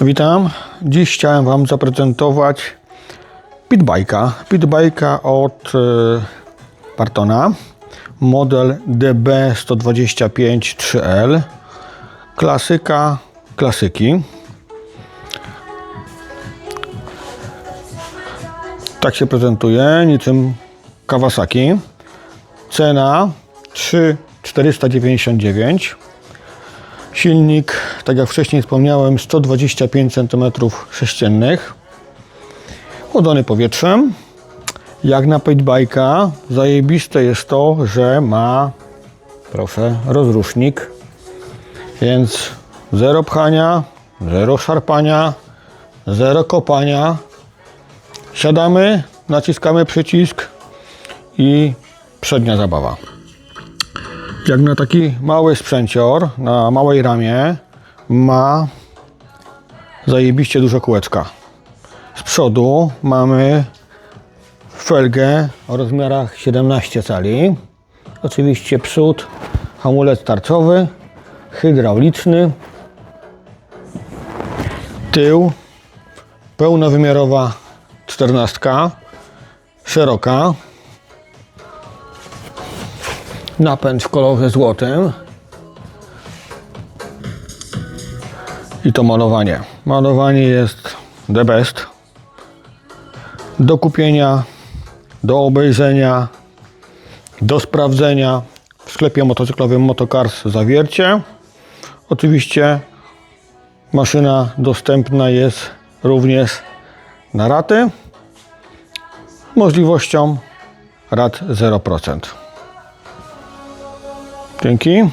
Witam. Dziś chciałem Wam zaprezentować pitbike'a. Pitbike'a od e, Partona. Model DB125 3L. Klasyka klasyki. Tak się prezentuje, niczym Kawasaki. Cena 3,499. Silnik, tak jak wcześniej wspomniałem, 125 cm3. Chłodzony powietrzem. Jak na pitbike'a, zajebiste jest to, że ma, proszę, rozrusznik. Więc zero pchania, zero szarpania, zero kopania. Siadamy, naciskamy przycisk i przednia zabawa. Jak na taki mały sprzęcior, na małej ramie, ma zajebiście duże kółeczka. Z przodu mamy felgę o rozmiarach 17 cali. Oczywiście przód, hamulec tarczowy, hydrauliczny. Tył, pełnowymiarowa 14, szeroka, napęd w kolorze złotym i to malowanie. Malowanie jest the best. Do kupienia, do obejrzenia, do sprawdzenia w sklepie motocyklowym Motocars Zawiercie. Oczywiście maszyna dostępna jest również na raty możliwością rat 0%. Dzięki.